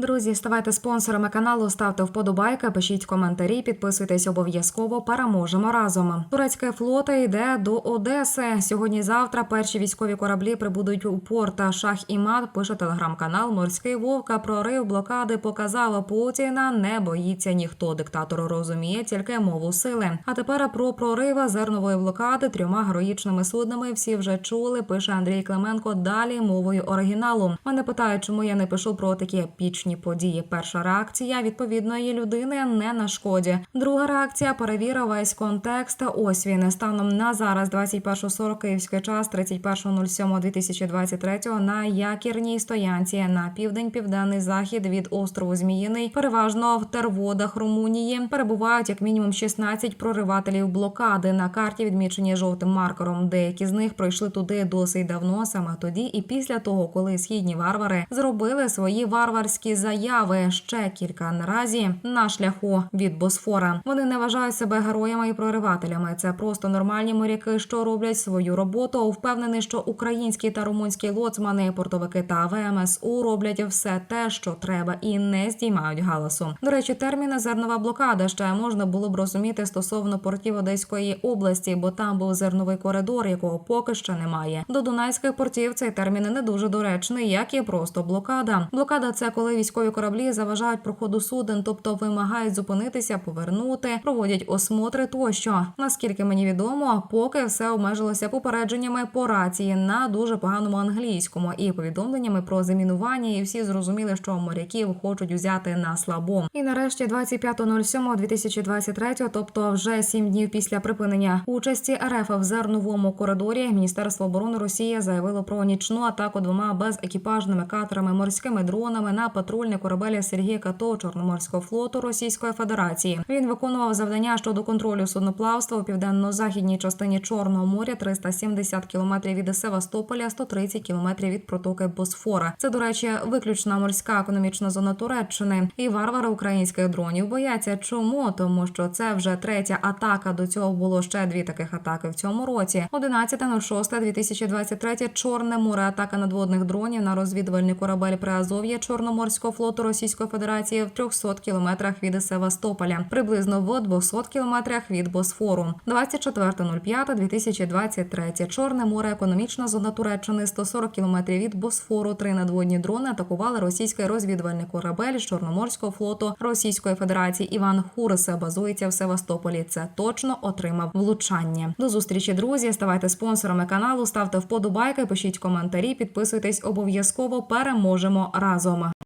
Друзі, ставайте спонсорами каналу, ставте вподобайки, пишіть коментарі, підписуйтесь обов'язково. Переможемо разом. Турецька флота йде до Одеси. Сьогодні-завтра перші військові кораблі прибудуть у порт Шах і Мат. Пише телеграм-канал Морський Вовка. Прорив блокади показала Путіна. Не боїться ніхто. Диктатор розуміє тільки мову сили. А тепер про прорив зернової блокади трьома героїчними суднами. Всі вже чули. Пише Андрій Клименко. Далі мовою оригіналу. Мене питають, чому я не пишу про такі епічні події. Перша реакція відповідної людини не на шкоді. Друга реакція перевіра весь контекст. Ось він станом на зараз, 21.40 київський час, 31.07.2023 на якірній стоянці на південь, південний захід від острову Зміїний, переважно в терводах Румунії, перебувають як мінімум 16 проривателів блокади. На карті відмічені жовтим маркером. Деякі з них пройшли туди досить давно, саме тоді, і після того, коли східні варвари зробили свої варварські заяви ще кілька наразі на шляху від Босфора. Вони не вважають себе героями і проривателями. Це просто нормальні моряки, що роблять свою роботу. Впевнений, що українські та румунські лоцмани, портовики та ВМСУ роблять все те, що треба, і не здіймають галасу. До речі, термін зернова блокада ще можна було б розуміти стосовно портів Одеської області, бо там був зерновий коридор, якого поки що немає. До дунайських портів цей термін не дуже доречний, як і просто блокада. Блокада це коли військові кораблі заважають проходу суден, тобто вимагають зупинитися, повернути, проводять осмотри тощо. Наскільки мені відомо, поки все обмежилося попередженнями по рації на дуже поганому англійському і повідомленнями про замінування. І всі зрозуміли, що моряків хочуть взяти на слабо. І нарешті 25.07.2023, тобто вже сім днів після припинення участі РФ в зерновому коридорі, Міністерство оборони Росії заявило про нічну атаку двома безекіпажними катерами морськими дронами на патрульний корабель Сергія Като Чорноморського флоту Російської Федерації. Він виконував завдання щодо контролю судноплавства у південно-західній частині Чорного моря 370 кілометрів від Севастополя, 130 кілометрів від протоки Босфора. Це, до речі, виключна морська економічна зона Туреччини. І варвари українських дронів бояться. Чому? Тому що це вже третя атака. До цього було ще дві таких атаки в цьому році. 11.06.2023 Чорне море. Атака надводних дронів на розвідувальний корабель Приазов'я Чорноморського флоту Російської Федерації в 300 кілометрах від Севастополя, приблизно в 200 кілометрах від Босфору. 24.05.2023 Чорне море. Економічна зона Туреччини 140 кілометрів від Босфору. Три надводні дрони атакували російський розвідувальний корабель з Чорноморського флоту Російської Федерації. Іван Хурсе базується в Севастополі. Це точно отримав влучання. До зустрічі, друзі. Ставайте спонсорами каналу, ставте вподобайки, пишіть коментарі, підписуйтесь обов'язково. Переможемо разом.